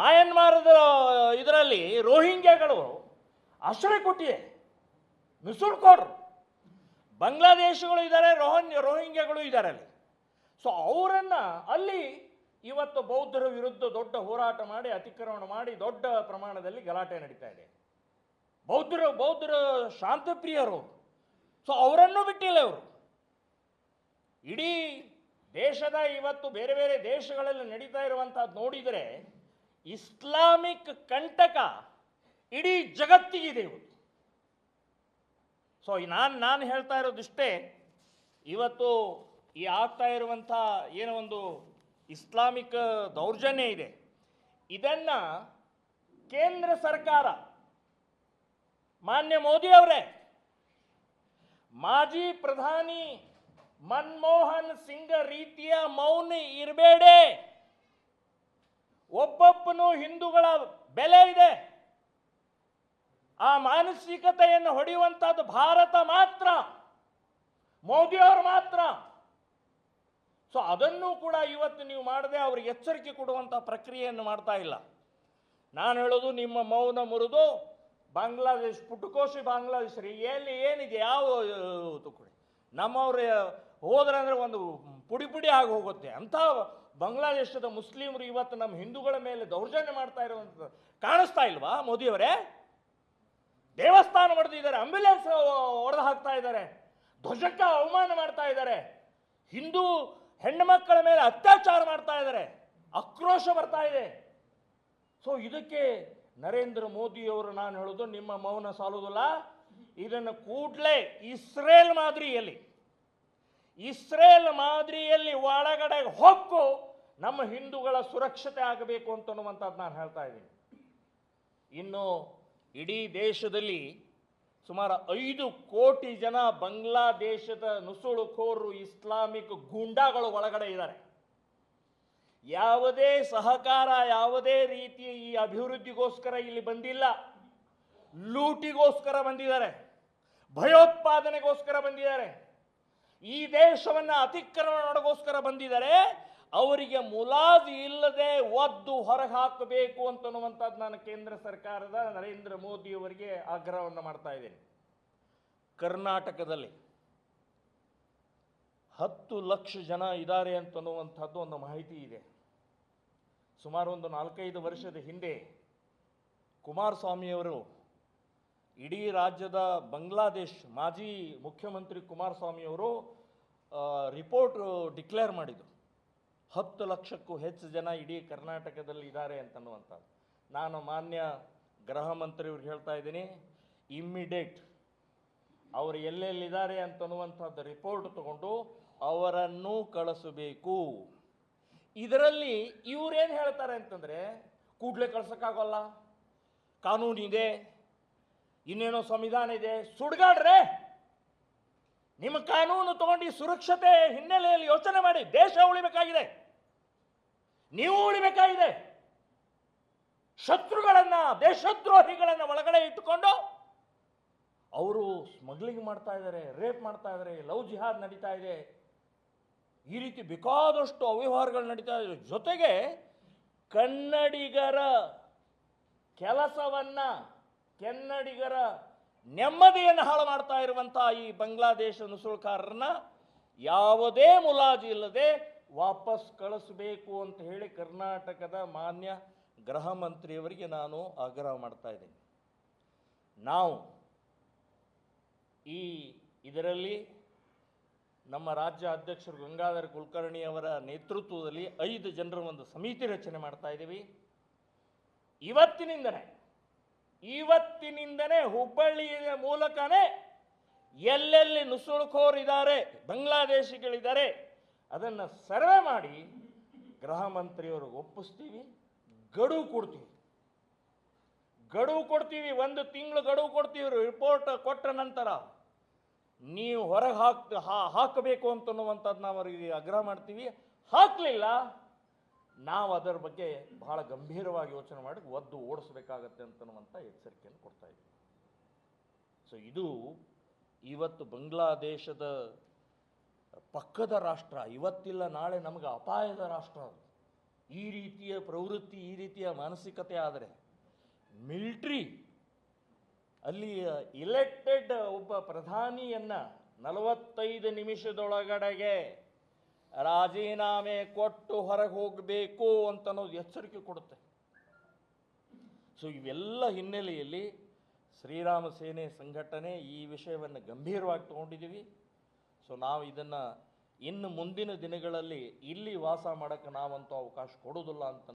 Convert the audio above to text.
ಮಯನ್ಮಾರದ, ಇದರಲ್ಲಿ ರೋಹಿಂಗ್ಯಾಗಳು ಆಶ್ರಯ ಕೊಟ್ಟಿದೆ ನುಸುಳ್ಕೊಡ್ರು ಬಾಂಗ್ಲಾದೇಶಗಳು ಇದ್ದಾರೆ, ರೋಹನ್, ರೋಹಿಂಗ್ಯಾಗಳು ಇದ್ದಾರೆ ಅಲ್ಲಿ. ಸೊ ಅವರನ್ನು ಅಲ್ಲಿ ಇವತ್ತು ಬೌದ್ಧರ ವಿರುದ್ಧ ದೊಡ್ಡ ಹೋರಾಟ ಮಾಡಿ, ಅತಿಕ್ರಮಣ ಮಾಡಿ ದೊಡ್ಡ ಪ್ರಮಾಣದಲ್ಲಿ ಗಲಾಟೆ ನಡೀತಾ ಇದೆ. ಬೌದ್ಧರು ಬೌದ್ಧರು ಶಾಂತಪ್ರಿಯರು ಸೊ ಅವರನ್ನು ಬಿಟ್ಟಿಲ್ಲ ಅವರು ಇಡೀ ದೇಶದ ಇವತ್ತು ಬೇರೆ ಬೇರೆ ದೇಶಗಳಲ್ಲಿ ನಡೀತಾ ಇರುವಂಥದ್ದು ನೋಡಿದರೆ ಇಸ್ಲಾಮಿಕ್ ಕಂಟಕ ಇಡೀ ಜಗತ್ತಿಗಿದೆ ಇವತ್ತು ಸೊ ನಾನು ನಾನು ಹೇಳ್ತಾ ಇರೋದಿಷ್ಟೇ, ಇವತ್ತು ಈ ಆಗ್ತಾ ಇರುವಂಥ ಏನೋ ಒಂದು ಇಸ್ಲಾಮಿಕ್ ದೌರ್ಜನ್ಯ ಇದೆ. ಇದನ್ನು ಕೇಂದ್ರ ಸರ್ಕಾರ, ಮಾನ್ಯ ಮೋದಿ ಅವರೇ, ಮಾಜಿ ಪ್ರಧಾನಿ ಮನಮೋಹನ್ ಸಿಂಗ್ ರೀತಿಯ ಮೌನ ಇರಬೇಡಿ. ಒಬ್ಬೊಬ್ಬನು ಹಿಂದೂಗಳ ಬೆಲೆ ಇದೆ. ಆ ಮಾನಸಿಕತೆಯನ್ನು ಹೊಡೆಯುವಂಥದ್ದು ಭಾರತ ಮಾತ್ರ. ಮೋದಿಯವರು ಮಾತ್ರ. ಸೊ ಅದನ್ನು ಕೂಡ ಇವತ್ತು ನೀವು ಮಾಡದೆ ಅವ್ರಿಗೆ ಎಚ್ಚರಿಕೆ ಕೊಡುವಂಥ ಪ್ರಕ್ರಿಯೆಯನ್ನು ಮಾಡ್ತಾ ಇಲ್ಲ. ನಾನು ಹೇಳೋದು ನಿಮ್ಮ ಮೌನ ಮುರಿದು ಬಾಂಗ್ಲಾದೇಶ್ ಪುಟ್ಟುಕೋಶಿ ಬಾಂಗ್ಲಾದೇಶ ರೀ, ಎಲ್ಲಿ ಏನಿದೆ, ಯಾವ ತುಕುಡಿ ನಮ್ಮವ್ರು, ಹೋದ್ರೆ ಅಂದರೆ ಒಂದು ಪುಡಿ ಪುಡಿ ಆಗಿ ಹೋಗುತ್ತೆ. ಅಂಥ ಬಾಂಗ್ಲಾದೇಶದ ಮುಸ್ಲಿಮರು ಇವತ್ತು ನಮ್ಮ ಹಿಂದೂಗಳ ಮೇಲೆ ದೌರ್ಜನ್ಯ ಮಾಡ್ತಾ ಇರುವಂಥದ್ದು ಕಾಣಿಸ್ತಾ ಇಲ್ವಾ ಮೋದಿಯವರೇ? ದೇವಸ್ಥಾನ ಹೊಡೆದಿದ್ದಾರೆ ಆಂಬ್ಯುಲೆನ್ಸ್ ಹೊಡೆದು ಹಾಕ್ತಾ ಇದ್ದಾರೆ, ಧ್ವಜಕ್ಕೆ ಅವಮಾನ ಮಾಡ್ತಾ ಇದ್ದಾರೆ, ಹಿಂದೂ ಹೆಣ್ಣು ಮಕ್ಕಳ ಮೇಲೆ ಅತ್ಯಾಚಾರ ಮಾಡ್ತಾ ಇದ್ದಾರೆ, ಆಕ್ರೋಶ ಬರ್ತಾ ಇದೆ. ಸೊ ಇದಕ್ಕೆ ನರೇಂದ್ರ ಮೋದಿಯವರು ನಾನು ಹೇಳೋದು ನಿಮ್ಮ ಮೌನ ಸಾಲುವುದಿಲ್ಲ, ಇದನ್ನು ಕೂಡಲೇ ಇಸ್ರೇಲ್ ಮಾದರಿಯಲ್ಲಿ ಇಸ್ರೇಲ್ ಮಾದರಿಯಲ್ಲಿ ಒಳಗಡೆ ಹೊಕ್ಕು ನಮ್ಮ ಹಿಂದೂಗಳ ಸುರಕ್ಷತೆ ಆಗಬೇಕು ಅಂತನ್ನುವಂಥದ್ದು ನಾನು ಹೇಳ್ತಾ ಇದ್ದೀನಿ. ಇನ್ನು ಇಡೀ ದೇಶದಲ್ಲಿ ಸುಮಾರು ಐದು ಕೋಟಿ ಜನ ಬಾಂಗ್ಲಾದೇಶದ ನುಸುಳುಕೋರು ಇಸ್ಲಾಮಿಕ್ ಗೂಂಡಾಗಳು ಒಳಗಡೆ ಇದ್ದಾರೆ. ಯಾವುದೇ ಸಹಕಾರ, ಯಾವುದೇ ರೀತಿಯ ಈ ಅಭಿವೃದ್ಧಿಗೋಸ್ಕರ ಇಲ್ಲಿ ಬಂದಿಲ್ಲ. ಲೂಟಿಗೋಸ್ಕರ ಬಂದಿದ್ದಾರೆ. ಭಯೋತ್ಪಾದನೆಗೋಸ್ಕರ ಬಂದಿದ್ದಾರೆ. ಈ ದೇಶವನ್ನು ಅತಿಕ್ರಮಣ ಮಾಡೋಗೋಸ್ಕರ ಬಂದಿದ್ದಾರೆ, ಅವರಿಗೆ ಮುಲಾಜಿ ಇಲ್ಲದೆ ಒದ್ದು ಹೊರಗೆ ಹಾಕಬೇಕು ಅಂತನ್ನುವಂಥದ್ದು ನಾನು ಕೇಂದ್ರ ಸರ್ಕಾರದ ನರೇಂದ್ರ ಮೋದಿಯವರಿಗೆ ಆಗ್ರಹವನ್ನು ಮಾಡ್ತಾ ಇದ್ದೇನೆ. ಕರ್ನಾಟಕದಲ್ಲಿ ಹತ್ತು ಲಕ್ಷ ಜನ ಇದ್ದಾರೆ ಅಂತನ್ನುವಂಥದ್ದು ಒಂದು ಮಾಹಿತಿ ಇದೆ. ಸುಮಾರು ಒಂದು ನಾಲ್ಕೈದು ವರ್ಷದ ಹಿಂದೆ ಕುಮಾರಸ್ವಾಮಿಯವರು ಇಡೀ ರಾಜ್ಯದ ಬಾಂಗ್ಲಾದೇಶ್ ಮಾಜಿ ಮುಖ್ಯಮಂತ್ರಿ ಕುಮಾರಸ್ವಾಮಿಯವರು ರಿಪೋರ್ಟ್ ಡಿಕ್ಲೇರ್ ಮಾಡಿದರು. ಹತ್ತು ಲಕ್ಷಕ್ಕೂ ಹೆಚ್ಚು ಜನ ಇಡೀ ಕರ್ನಾಟಕದಲ್ಲಿ ಇದ್ದಾರೆ ಅಂತನ್ನುವಂಥದ್ದು. ನಾನು ಮಾನ್ಯ ಗೃಹ ಮಂತ್ರಿಯವ್ರಿಗೆ ಹೇಳ್ತಾ ಇದ್ದೀನಿ ಇಮ್ಮಿಡಿಯೇಟ್ ಅವರು ಎಲ್ಲೆಲ್ಲಿದ್ದಾರೆ ಅಂತನ್ನುವಂಥದ್ದು ರಿಪೋರ್ಟ್ ತಗೊಂಡು ಅವರನ್ನು ಕಳಿಸಬೇಕು. ಇದರಲ್ಲಿ ಇವರೇನು ಹೇಳ್ತಾರೆ ಅಂತಂದರೆ, ಕೂಡಲೇ ಕಳ್ಸೋಕ್ಕಾಗಲ್ಲ. ಕಾನೂನಿದೆ ಇನ್ನೇನೋ ಸಂವಿಧಾನ ಇದೆ? ಸುಡ್ಗಾಡ್ರೆ? ನಿಮ್ಮ ಕಾನೂನು ತಗೊಂಡು ಸುರಕ್ಷತೆ ಹಿನ್ನೆಲೆಯಲ್ಲಿ ಯೋಚನೆ ಮಾಡಿ ದೇಶ ಉಳಿಬೇಕಾಗಿದೆ. ನೀವು ಉಳಿಬೇಕಾಗಿದೆ. ಶತ್ರುಗಳನ್ನು, ದೇಶದ್ರೋಹಿಗಳನ್ನು ಒಳಗಡೆ ಇಟ್ಟುಕೊಂಡು ಅವರು ಸ್ಮಗ್ಲಿಂಗ್ ಮಾಡ್ತಾ ಇದ್ದಾರೆ ರೇಪ್ ಮಾಡ್ತಾ ಇದ್ದಾರೆ ಲವ್ ಜಿಹಾದ್ ನಡೀತಾ ಇದೆ. ಈ ರೀತಿ ಬೇಕಾದಷ್ಟು ಅವ್ಯವಹಾರಗಳು ನಡೀತಾ ಇದೆ. ಜೊತೆಗೆ ಕನ್ನಡಿಗರ ಕೆಲಸವನ್ನ ಕನ್ನಡಿಗರ ನೆಮ್ಮದಿಯನ್ನು ಹಾಳು ಮಾಡ್ತಾ ಇರುವಂಥ ಈ ಬಾಂಗ್ಲಾದೇಶ ನುಸುಳುಕಾರರನ್ನ ಯಾವುದೇ ಮುಲಾಜಿ ಇಲ್ಲದೆ ವಾಪಸ್ ಕಳಿಸಬೇಕು ಅಂತ ಹೇಳಿ ಕರ್ನಾಟಕದ ಮಾನ್ಯ ಗೃಹ ಮಂತ್ರಿಯವರಿಗೆ ನಾನು ಆಗ್ರಹ ಮಾಡ್ತಾ ಇದ್ದೀನಿ. ನಾವು ಈ ಇದರಲ್ಲಿ ನಮ್ಮ ರಾಜ್ಯ ಅಧ್ಯಕ್ಷರು ಗಂಗಾಧರ ಕುಲಕರ್ಣಿ ಅವರ ನೇತೃತ್ವದಲ್ಲಿ ಐದು ಜನರ ಒಂದು ಸಮಿತಿ ರಚನೆ ಮಾಡ್ತಾ ಇದ್ದೀವಿ. ಇವತ್ತಿನಿಂದನೇ ಇವತ್ತಿನಿಂದನೇ ಹುಬ್ಬಳ್ಳಿಯ ಮೂಲಕನೇ ಎಲ್ಲೆಲ್ಲಿ ನುಸುಳುಕೋರಿದ್ದಾರೆ, ಬಾಂಗ್ಲಾದೇಶಿಗಳಿದ್ದಾರೆ, ಅದನ್ನು ಸರ್ವೆ ಮಾಡಿ ಗೃಹ ಮಂತ್ರಿಯವರು ಒಪ್ಪಿಸ್ತೀವಿ, ಗಡುವು ಕೊಡ್ತೀವಿ. ಗಡುವು ಕೊಡ್ತೀವಿ, ಒಂದು ತಿಂಗಳು ಗಡುವು ಕೊಡ್ತೀವಿ ರಿಪೋರ್ಟ್ ಕೊಟ್ಟ ನಂತರ ನೀವು ಹೊರಗೆ ಹಾಕ್ ಹಾಕಬೇಕು ಅಂತನ್ನುವಂಥದ್ದು ನಾವು ಅವರಿಗೆ ಆಗ್ರಹ ಮಾಡ್ತೀವಿ. ಹಾಕಲಿಲ್ಲ ನಾವು ಅದರ ಬಗ್ಗೆ ಬಹಳ ಗಂಭೀರವಾಗಿ ಯೋಚನೆ ಮಾಡಿ ಒದ್ದು ಓಡಿಸ್ಬೇಕಾಗತ್ತೆ ಅಂತನ್ನುವಂಥ ಎಚ್ಚರಿಕೆಯನ್ನು ಕೊಡ್ತಾ ಇದ್ದೀವಿ ಸೊ ಇದು ಇವತ್ತು ಬಾಂಗ್ಲಾದೇಶದ ಪಕ್ಕದ ರಾಷ್ಟ್ರ, ಇವತ್ತಿಲ್ಲ ನಾಳೆ ನಮಗೆ ಅಪಾಯದ ರಾಷ್ಟ್ರ ಈ ರೀತಿಯ ಪ್ರವೃತ್ತಿ, ಈ ರೀತಿಯ ಮಾನಸಿಕತೆ ಆದರೆ ಮಿಲ್ಟ್ರಿ, ಅಲ್ಲಿ ಇಲೆಕ್ಟೆಡ್ ಒಬ್ಬ ಪ್ರಧಾನಿಯನ್ನು ನಲವತ್ತೈದು ನಿಮಿಷದೊಳಗಡೆಗೆ ರಾಜೀನಾಮೆ ಕೊಟ್ಟು ಹೊರಗೆ ಹೋಗಬೇಕು ಅಂತ ಅನ್ನೋದು ಎಚ್ಚರಿಕೆ ಕೊಡುತ್ತೆ. ಸೊ ಇವೆಲ್ಲ ಹಿನ್ನೆಲೆಯಲ್ಲಿ ಶ್ರೀರಾಮ ಸೇನೆ ಸಂಘಟನೆ ಈ ವಿಷಯವನ್ನು ಗಂಭೀರವಾಗಿ ತಗೊಂಡಿದ್ದೀವಿ. ಸೊ ನಾವು ಇದನ್ನು ಇನ್ನು ಮುಂದಿನ ದಿನಗಳಲ್ಲಿ ಇಲ್ಲಿ ವಾಸ ಮಾಡೋಕ್ಕೆ ನಾವಂತೂ ಅವಕಾಶ ಕೊಡೋದಿಲ್ಲ ಅಂತ